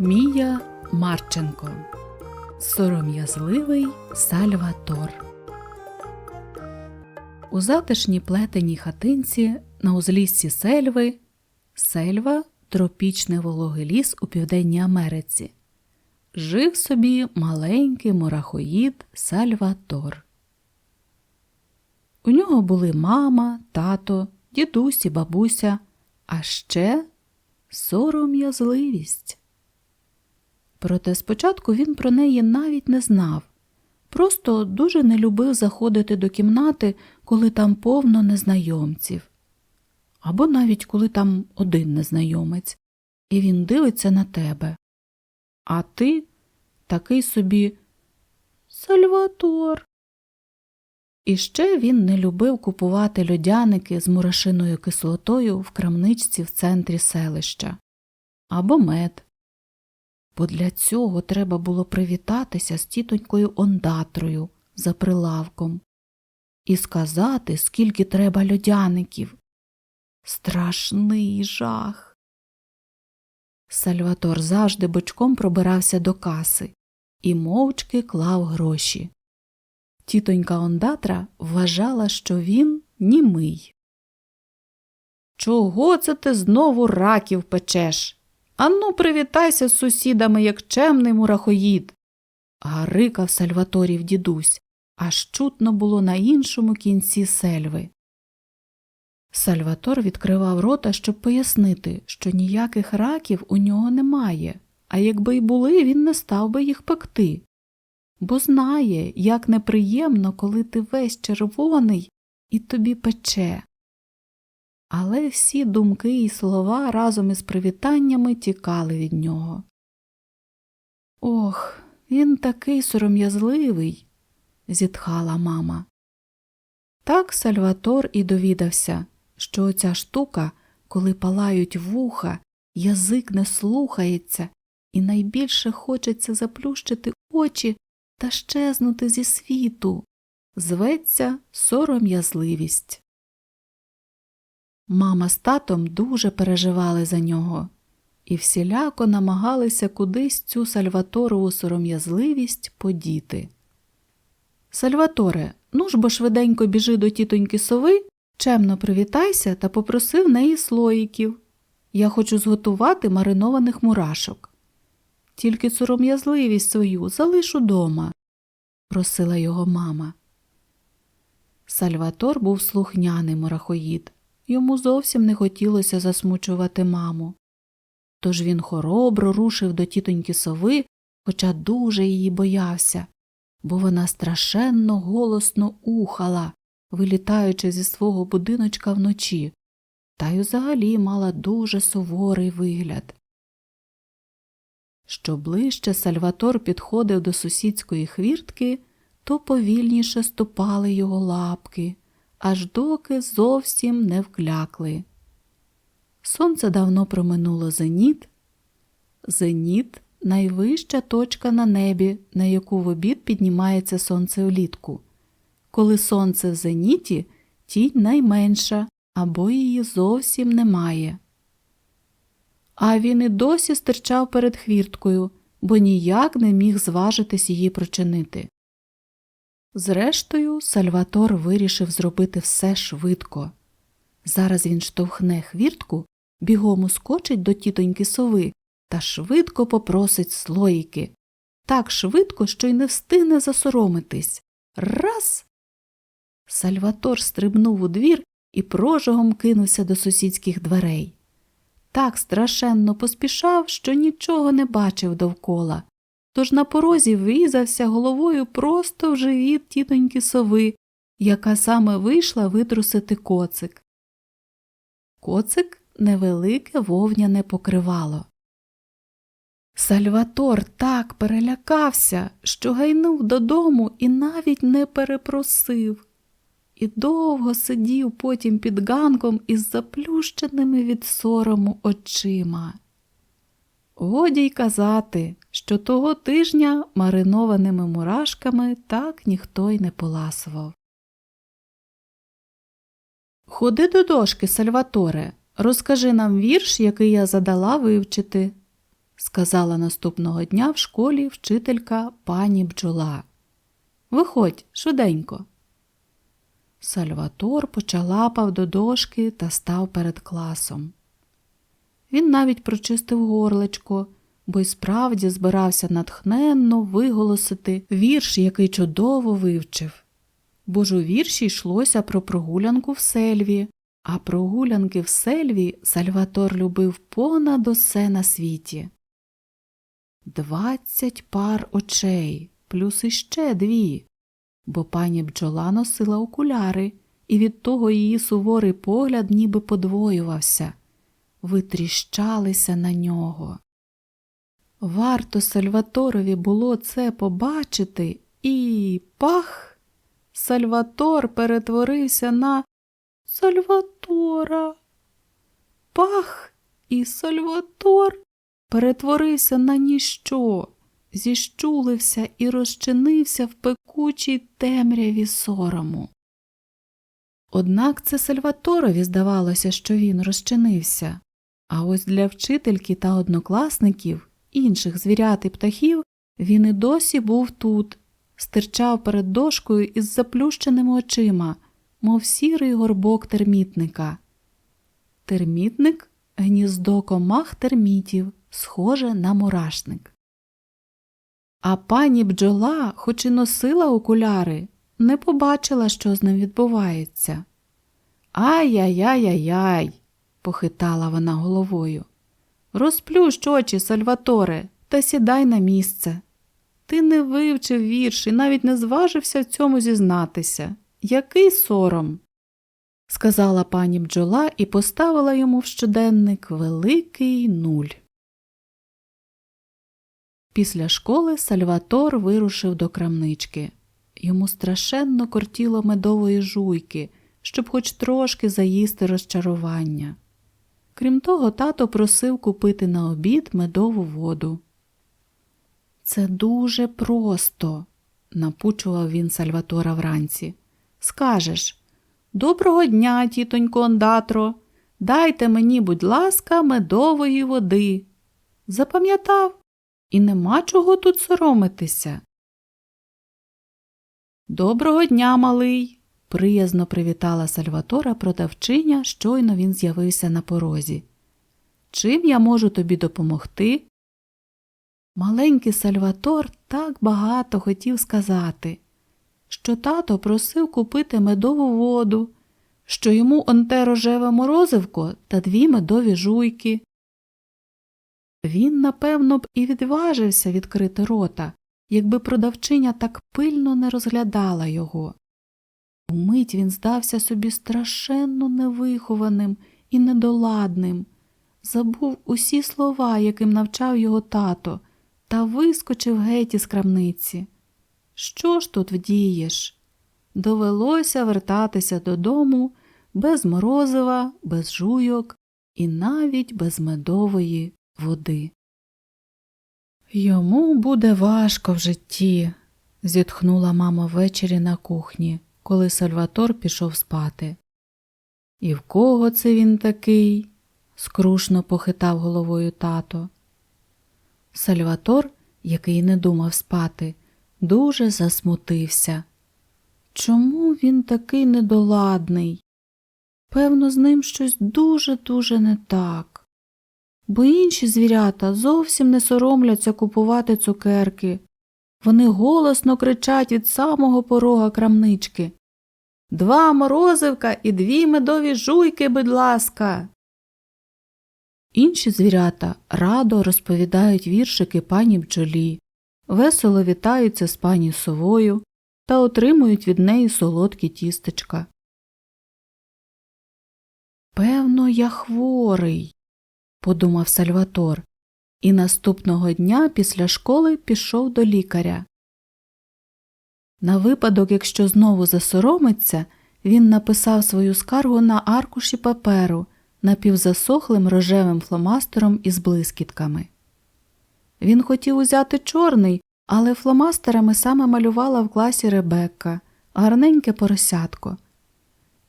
Мія Марченко Сором'язливий Сальватор У затишній плетеній хатинці на узліссі сельви сельва тропічний вологий ліс у Південній Америці. Жив собі маленький мурахоїд Сальватор. У нього були мама, тато, дідусь і бабуся, а ще сором'язливість. Проте спочатку він про неї навіть не знав, просто дуже не любив заходити до кімнати, коли там повно незнайомців, або навіть коли там один незнайомець, і він дивиться на тебе. А ти такий собі Сальватор. І ще він не любив купувати льодяники з мурашиною кислотою в крамничці в центрі селища або мед. Бо для цього треба було привітатися з тітонькою ондатрою за прилавком і сказати, скільки треба льодяників. Страшний жах. Сальватор завжди бочком пробирався до каси і мовчки клав гроші. Тітонька Ондатра вважала, що він німий. Чого це ти знову раків печеш? Ану, привітайся з сусідами, як чемний мурахоїд. Гарикав Сальваторів дідусь, аж чутно було на іншому кінці сельви. Сальватор відкривав рота, щоб пояснити, що ніяких раків у нього немає, а якби й були, він не став би їх пекти бо знає, як неприємно, коли ти весь червоний і тобі пече. Але всі думки і слова разом із привітаннями тікали від нього. Ох, він такий сором'язливий, зітхала мама. Так Сальватор і довідався, що оця штука, коли палають вуха, язик не слухається, і найбільше хочеться заплющити очі та щезнути зі світу, зветься сором'язливість. Мама з татом дуже переживали за нього і всіляко намагалися кудись цю Сальваторову сором'язливість подіти. Сальваторе, ну ж бо швиденько біжи до тітоньки сови, чемно привітайся та попроси в неї слоїків. Я хочу зготувати маринованих мурашок. Тільки сором'язливість свою залиш удома, просила його мама. Сальватор був слухняний морахоїд, йому зовсім не хотілося засмучувати маму. Тож він хоробро рушив до тітоньки сови, хоча дуже її боявся, бо вона страшенно голосно ухала, вилітаючи зі свого будиночка вночі, та й взагалі мала дуже суворий вигляд. Що ближче Сальватор підходив до сусідської хвіртки, то повільніше ступали його лапки, аж доки зовсім не вклякли. Сонце давно проминуло зеніт. Зеніт найвища точка на небі, на яку в обід піднімається сонце улітку. Коли сонце в зеніті, тінь найменша або її зовсім немає а він і досі стирчав перед хвірткою, бо ніяк не міг зважитись її прочинити. Зрештою, Сальватор вирішив зробити все швидко. Зараз він штовхне хвіртку, бігом ускочить до тітоньки сови та швидко попросить слоїки. Так швидко, що й не встигне засоромитись. Раз. Сальватор стрибнув у двір і прожогом кинувся до сусідських дверей так страшенно поспішав, що нічого не бачив довкола, тож на порозі врізався головою просто в живіт тітоньки сови, яка саме вийшла витрусити коцик. Коцик невелике вовняне покривало. Сальватор так перелякався, що гайнув додому і навіть не перепросив і довго сидів потім під ганком із заплющеними від сорому очима. Годі й казати, що того тижня маринованими мурашками так ніхто й не поласував. Ходи до дошки, Сальваторе, розкажи нам вірш, який я задала вивчити, сказала наступного дня в школі вчителька пані бджола. Виходь швиденько. Сальватор почалапав до дошки та став перед класом. Він навіть прочистив горлечко, бо й справді збирався натхненно виголосити вірш, який чудово вивчив. Бо ж у вірші йшлося про прогулянку в сельві, а прогулянки в сельві Сальватор любив понад усе на світі. Двадцять пар очей, плюс іще дві, бо пані бджола носила окуляри, і від того її суворий погляд ніби подвоювався, витріщалися на нього. Варто Сальваторові було це побачити, і пах! Сальватор перетворився на Сальватора. Пах! І Сальватор перетворився на ніщо, зіщулився і розчинився в пекучій темряві сорому. Однак це Сальваторові здавалося, що він розчинився, а ось для вчительки та однокласників, інших звірят і птахів, він і досі був тут, стирчав перед дошкою із заплющеними очима, мов сірий горбок термітника. Термітник гніздо комах термітів, схоже на мурашник. А пані бджола, хоч і носила окуляри, не побачила, що з ним відбувається. Ай-яй-яй-яй-яй, похитала вона головою. Розплющ очі, Сальваторе, та сідай на місце. Ти не вивчив вірш і навіть не зважився в цьому зізнатися. Який сором? сказала пані бджола і поставила йому в щоденник великий нуль. Після школи Сальватор вирушив до крамнички. Йому страшенно кортіло медової жуйки, щоб хоч трошки заїсти розчарування. Крім того, тато просив купити на обід медову воду. Це дуже просто, напучував він Сальватора вранці. Скажеш Доброго дня, тітонько Ондатро, дайте мені, будь ласка, медової води. Запам'ятав, і нема чого тут соромитися. Доброго дня, малий, приязно привітала Сальватора продавчиня, щойно він з'явився на порозі. Чим я можу тобі допомогти? Маленький Сальватор так багато хотів сказати, що тато просив купити медову воду, що йому онте рожеве морозивко та дві медові жуйки. Він, напевно, б і відважився відкрити рота, якби продавчиня так пильно не розглядала його. Умить він здався собі страшенно невихованим і недоладним, забув усі слова, яким навчав його тато, та вискочив геть із крамниці. Що ж тут вдієш? Довелося вертатися додому без морозива, без жуйок і навіть без медової води. Йому буде важко в житті, зітхнула мама ввечері на кухні, коли Сальватор пішов спати. І в кого це він такий? скрушно похитав головою тато. Сальватор, який не думав спати, дуже засмутився. Чому він такий недоладний? Певно, з ним щось дуже-дуже не так. Бо інші звірята зовсім не соромляться купувати цукерки. Вони голосно кричать від самого порога крамнички. Два морозивка і дві медові жуйки, будь ласка. Інші звірята радо розповідають віршики пані бджолі, весело вітаються з пані совою та отримують від неї солодкі тістечка. Певно, я хворий, подумав Сальватор, і наступного дня після школи пішов до лікаря. На випадок, якщо знову засоромиться, він написав свою скаргу на аркуші паперу напівзасохлим рожевим фломастером із блискітками. Він хотів узяти чорний, але фломастерами саме малювала в класі Ребекка, гарненьке поросятко.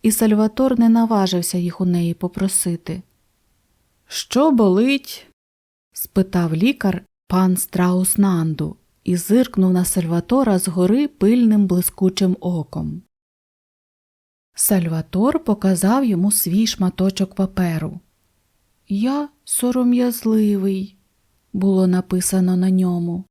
І Сальватор не наважився їх у неї попросити. Що болить? Спитав лікар пан Страус Нанду і зиркнув на Сальватора згори пильним блискучим оком. Сальватор показав йому свій шматочок паперу. Я сором'язливий, було написано на ньому.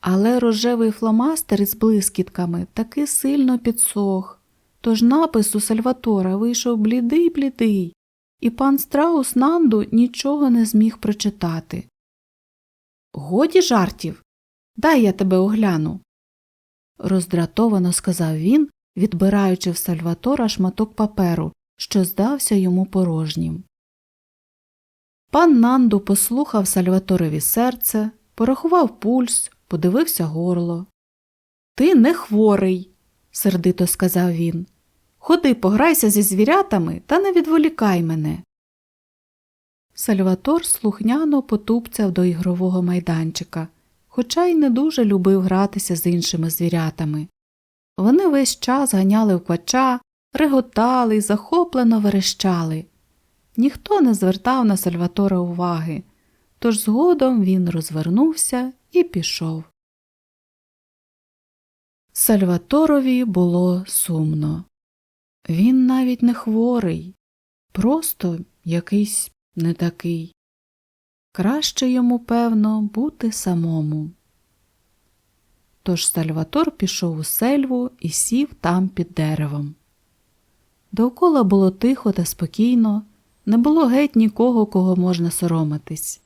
Але рожевий фломастер із блискітками таки сильно підсох, тож напис у Сальватора вийшов блідий блідий, і пан Страус Нанду нічого не зміг прочитати. Годі жартів, дай я тебе огляну. роздратовано сказав він, відбираючи в Сальватора шматок паперу, що здався йому порожнім. Пан Нанду послухав Сальваторові серце, порахував пульс, подивився горло. Ти не хворий, сердито сказав він. Ходи, пограйся зі звірятами та не відволікай мене. Сальватор слухняно потупцяв до ігрового майданчика, хоча й не дуже любив гратися з іншими звірятами. Вони весь час ганяли в квача, реготали й захоплено верещали. Ніхто не звертав на Сальватора уваги, тож згодом він розвернувся і пішов. Сальваторові було сумно. Він навіть не хворий, просто якийсь не такий. Краще йому, певно, бути самому. Тож Сальватор пішов у сельву і сів там під деревом. Довкола було тихо та спокійно, не було геть нікого, кого можна соромитись.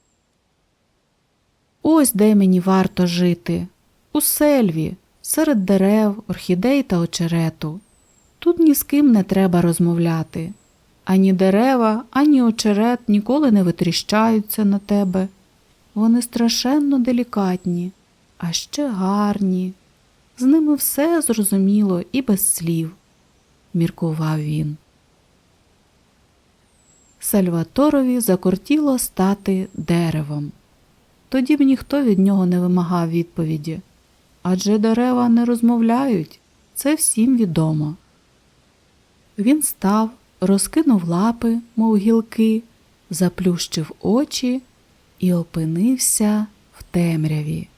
Ось де мені варто жити у сельві, серед дерев, орхідей та очерету. Тут ні з ким не треба розмовляти. Ані дерева, ані очерет ніколи не витріщаються на тебе. Вони страшенно делікатні, а ще гарні. З ними все зрозуміло і без слів, міркував він. Сальваторові закортіло стати деревом. Тоді б ніхто від нього не вимагав відповіді. Адже дерева не розмовляють, це всім відомо. Він став, розкинув лапи, мов гілки, заплющив очі і опинився в темряві.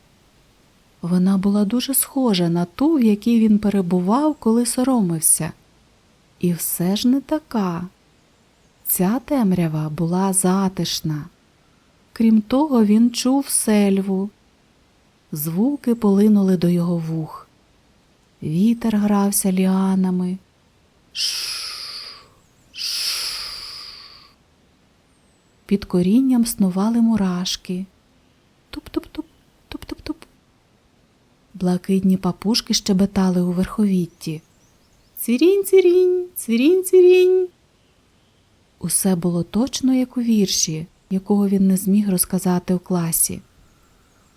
Вона була дуже схожа на ту, в якій він перебував, коли соромився. І все ж не така. Ця темрява була затишна. Крім того, він чув сельву. Звуки полинули до його вух. Вітер грався ліанами. Під корінням снували мурашки. Туп-туп-туп, туп-туп-туп. Блакитні папушки щебетали у верховітті. Цвірінь, цвірінь, цвірінь, цвірінь. Усе було точно, як у вірші, якого він не зміг розказати у класі.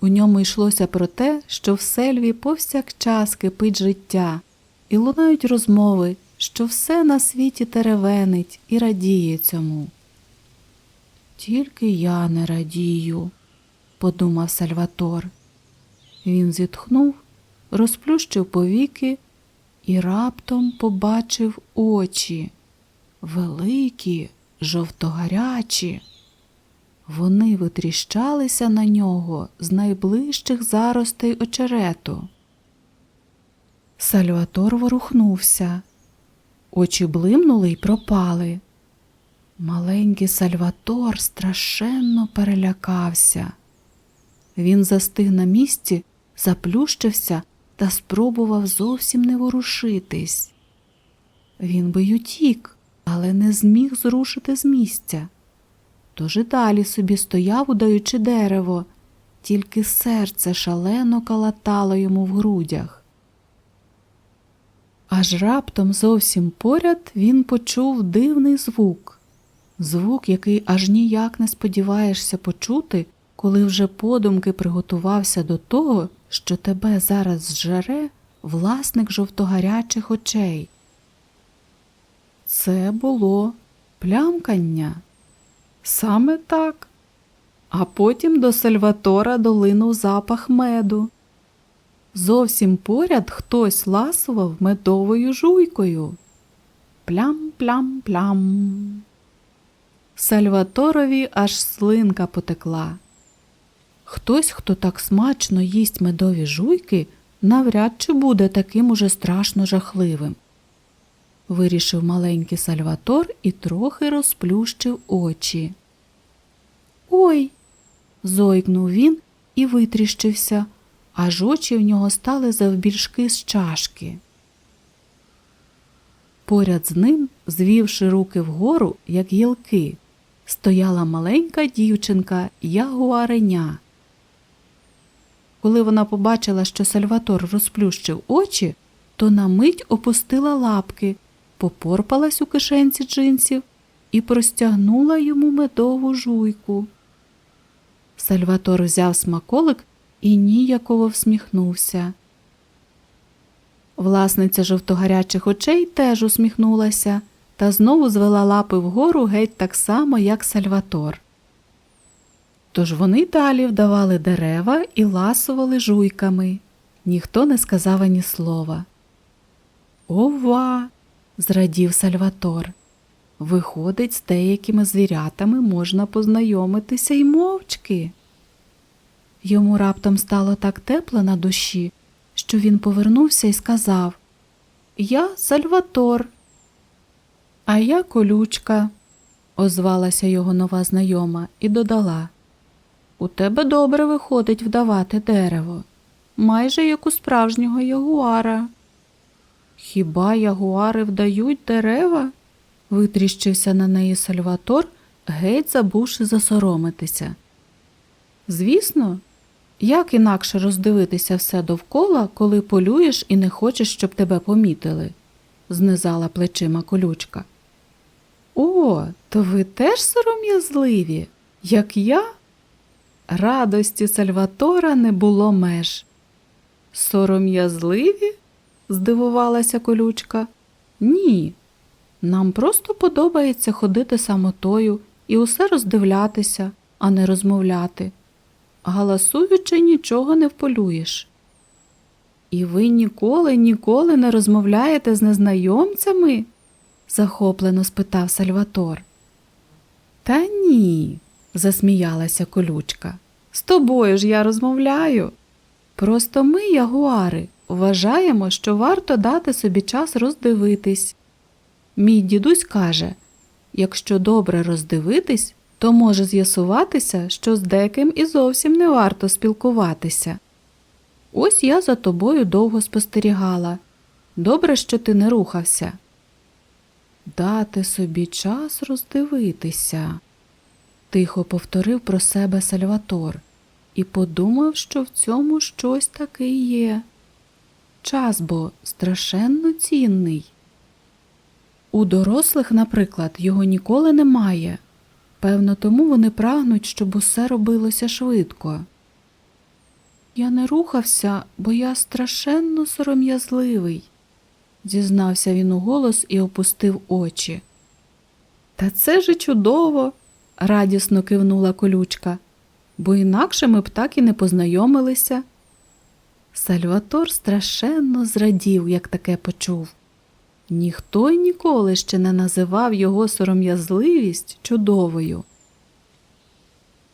У ньому йшлося про те, що в сельві повсякчас кипить життя, і лунають розмови, що все на світі теревенить і радіє цьому. Тільки я не радію, подумав Сальватор. Він зітхнув, розплющив повіки і раптом побачив очі великі, жовтогарячі. Вони витріщалися на нього з найближчих заростей очерету. Сальватор ворухнувся, очі блимнули й пропали. Маленький Сальватор страшенно перелякався. Він застиг на місці, заплющився та спробував зовсім не ворушитись. Він би й утік, але не зміг зрушити з місця. Тож і далі собі стояв, удаючи дерево, тільки серце шалено калатало йому в грудях. Аж раптом зовсім поряд він почув дивний звук, звук, який аж ніяк не сподіваєшся почути, коли вже подумки приготувався до того, що тебе зараз зжере власник жовтогарячих очей. Це було плямкання. Саме так. А потім до Сальватора долинув запах меду. Зовсім поряд хтось ласував медовою жуйкою. Плям-плям-плям. Сальваторові аж слинка потекла. Хтось, хто так смачно їсть медові жуйки, навряд чи буде таким уже страшно жахливим. Вирішив маленький Сальватор і трохи розплющив очі. Ой. зойкнув він і витріщився, аж очі в нього стали завбільшки з чашки. Поряд з ним, звівши руки вгору, як гілки, стояла маленька дівчинка ягуареня. Коли вона побачила, що Сальватор розплющив очі, то на мить опустила лапки, попорпалась у кишенці джинсів і простягнула йому медову жуйку. Сальватор взяв смаколик і ніяково всміхнувся. Власниця жовтогарячих очей теж усміхнулася та знову звела лапи вгору геть так само, як Сальватор. Тож вони далі вдавали дерева і ласували жуйками. Ніхто не сказав ані слова. Ова. зрадів Сальватор. Виходить, з деякими звірятами можна познайомитися й мовчки. Йому раптом стало так тепло на душі, що він повернувся і сказав Я Сальватор. А я колючка, озвалася його нова знайома і додала. У тебе добре виходить вдавати дерево, майже як у справжнього ягуара. Хіба ягуари вдають дерева? витріщився на неї Сальватор, геть забувши засоромитися. Звісно, як інакше роздивитися все довкола, коли полюєш і не хочеш, щоб тебе помітили, знизала плечима колючка. О, то ви теж сором'язливі, як я? Радості Сальватора не було меж. Сором'язливі? здивувалася колючка. Ні. Нам просто подобається ходити самотою і усе роздивлятися, а не розмовляти. Галасуючи, нічого не вполюєш. І ви ніколи, ніколи не розмовляєте з незнайомцями? захоплено спитав Сальватор. Та ні, засміялася колючка. З тобою ж я розмовляю. Просто ми, ягуари, вважаємо, що варто дати собі час роздивитись. Мій дідусь каже якщо добре роздивитись, то може з'ясуватися, що з деким і зовсім не варто спілкуватися. Ось я за тобою довго спостерігала. Добре, що ти не рухався. Дати собі час роздивитися, тихо повторив про себе Сальватор і подумав, що в цьому щось таке є. Час бо страшенно цінний. У дорослих, наприклад, його ніколи немає. Певно, тому вони прагнуть, щоб усе робилося швидко. Я не рухався, бо я страшенно сором'язливий, зізнався він у голос і опустив очі. Та це ж чудово, радісно кивнула колючка, бо інакше ми б так і не познайомилися. Сальватор страшенно зрадів, як таке почув. Ніхто й ніколи ще не називав його сором'язливість чудовою.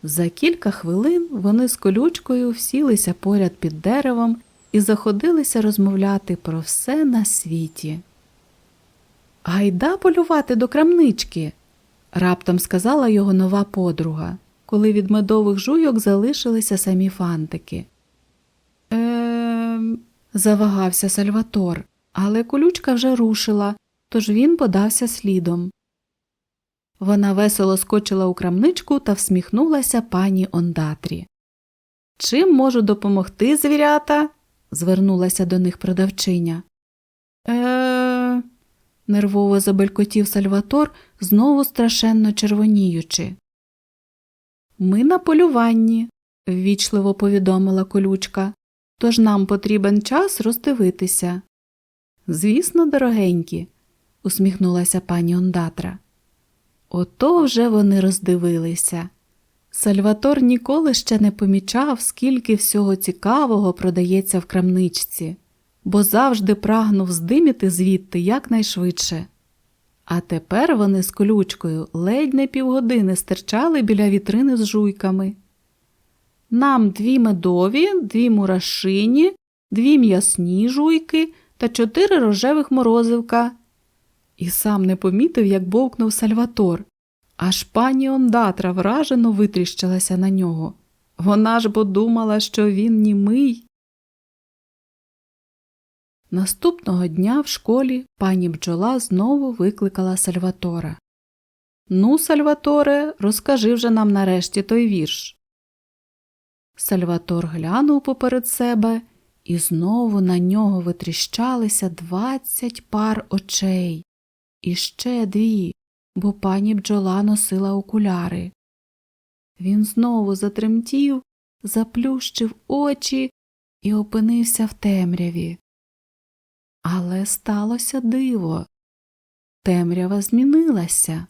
За кілька хвилин вони з колючкою всілися поряд під деревом і заходилися розмовляти про все на світі. Гайда полювати до крамнички, раптом сказала його нова подруга, коли від медових жуйок залишилися самі фантики. Ем, завагався Сальватор але колючка вже рушила, тож він подався слідом. Вона весело скочила у крамничку та всміхнулася пані Ондатрі. Чим можу допомогти, звірята? звернулася до них продавчиня. Е. нервово забелькотів Сальватор, знову страшенно червоніючи. Ми на полюванні, ввічливо повідомила колючка, тож нам потрібен час роздивитися. Звісно, дорогенькі, усміхнулася пані Ондатра. Ото вже вони роздивилися. Сальватор ніколи ще не помічав, скільки всього цікавого продається в крамничці, бо завжди прагнув здиміти звідти якнайшвидше. А тепер вони з колючкою ледь не півгодини стирчали біля вітрини з жуйками. Нам дві медові, дві мурашині, дві м'ясні жуйки та чотири рожевих морозивка. І сам не помітив, як бовкнув Сальватор. Аж пані Ондатра вражено витріщилася на нього. Вона ж бо думала, що він німий. Наступного дня в школі пані бджола знову викликала Сальватора. Ну, Сальваторе, розкажи вже нам нарешті той вірш. Сальватор глянув поперед себе, і знову на нього витріщалися двадцять пар очей. І ще дві, бо пані бджола носила окуляри. Він знову затремтів, заплющив очі і опинився в темряві. Але сталося диво. Темрява змінилася.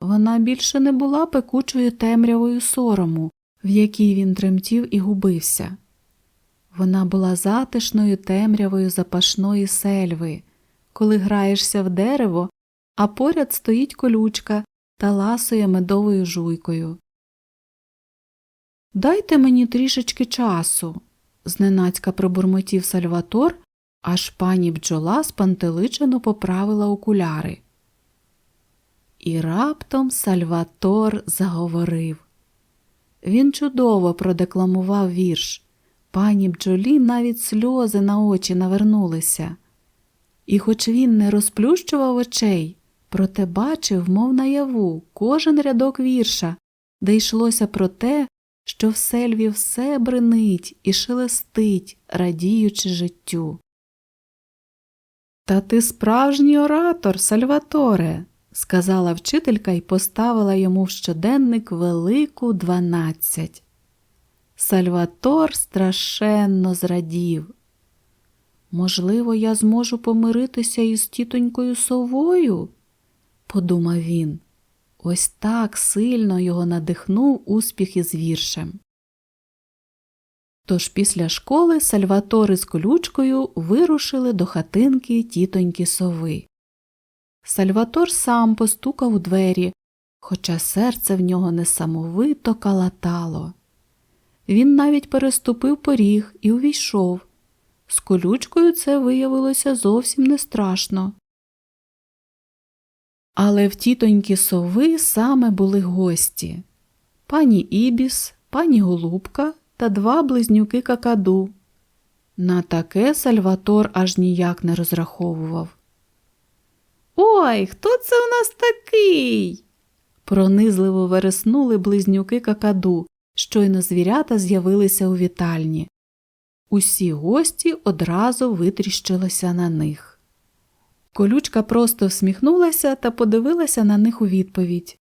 Вона більше не була пекучою темрявою сорому, в якій він тремтів і губився. Вона була затишною темрявою запашної сельви, коли граєшся в дерево, а поряд стоїть колючка та ласує медовою жуйкою. Дайте мені трішечки часу, зненацька пробурмотів Сальватор, аж пані бджола спантеличено поправила окуляри. І раптом Сальватор заговорив. Він чудово продекламував вірш. Пані бджолі навіть сльози на очі навернулися. І хоч він не розплющував очей, проте бачив, мов наяву, кожен рядок вірша, де йшлося про те, що в сельві все бренить і шелестить, радіючи життю. Та ти справжній оратор, Сальваторе, сказала вчителька і поставила йому в щоденник велику дванадцять. Сальватор страшенно зрадів. Можливо, я зможу помиритися із тітонькою совою, подумав він. Ось так сильно його надихнув успіх із віршем. Тож після школи Сальватори з колючкою вирушили до хатинки тітоньки сови. Сальватор сам постукав у двері, хоча серце в нього несамовито калатало. Він навіть переступив поріг і увійшов. З колючкою це виявилося зовсім не страшно. Але в тітоньки сови саме були гості пані Ібіс, пані Голубка та два близнюки какаду. На таке Сальватор аж ніяк не розраховував. Ой, хто це у нас такий? пронизливо вереснули близнюки какаду, щойно звірята з'явилися у вітальні. Усі гості одразу витріщилися на них. Колючка просто всміхнулася та подивилася на них у відповідь.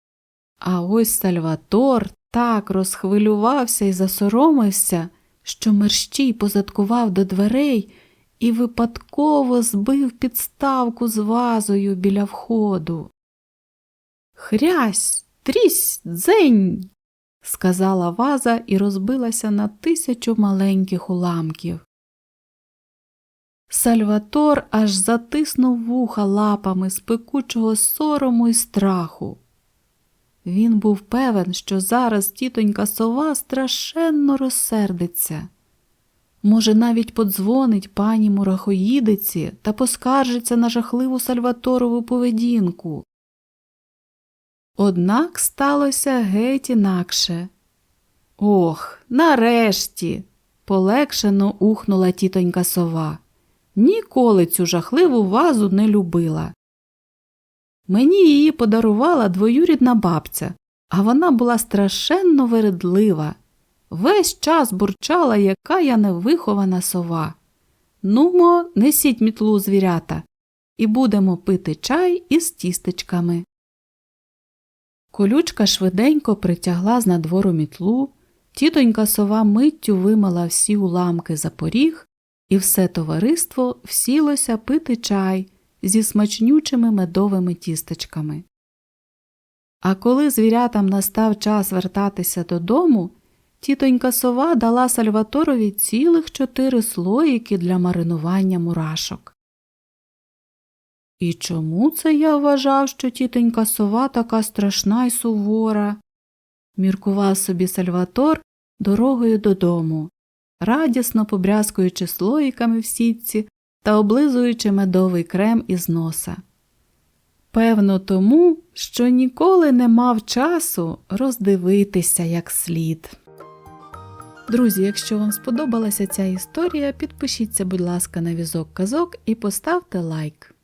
А ось Сальватор так розхвилювався і засоромився, що мерщій позадкував до дверей і випадково збив підставку з вазою біля входу. Хрясь, трісь, дзень. Сказала ваза і розбилася на тисячу маленьких уламків. Сальватор аж затиснув вуха лапами з пекучого сорому і страху. Він був певен, що зараз тітонька сова страшенно розсердиться. Може, навіть подзвонить пані мурахоїдиці та поскаржиться на жахливу Сальваторову поведінку. Однак сталося геть інакше. Ох, нарешті. полегшено ухнула тітонька сова. Ніколи цю жахливу вазу не любила. Мені її подарувала двоюрідна бабця, а вона була страшенно вередлива. Весь час бурчала, яка я невихована сова. Нумо, несіть мітлу звірята, і будемо пити чай із тістечками. Колючка швиденько притягла з надвору мітлу, тітонька сова миттю вимила всі уламки за поріг, і все товариство всілося пити чай зі смачнючими медовими тістечками. А коли звірятам настав час вертатися додому, тітонька сова дала Сальваторові цілих чотири слоїки для маринування мурашок. І чому це я вважав, що тітонька сова така страшна й сувора? міркував собі Сальватор, дорогою додому, радісно побрязкуючи слоїками в сітці та облизуючи медовий крем із носа. Певно, тому, що ніколи не мав часу роздивитися як слід. Друзі, якщо вам сподобалася ця історія, підпишіться, будь ласка, на візок казок і поставте лайк.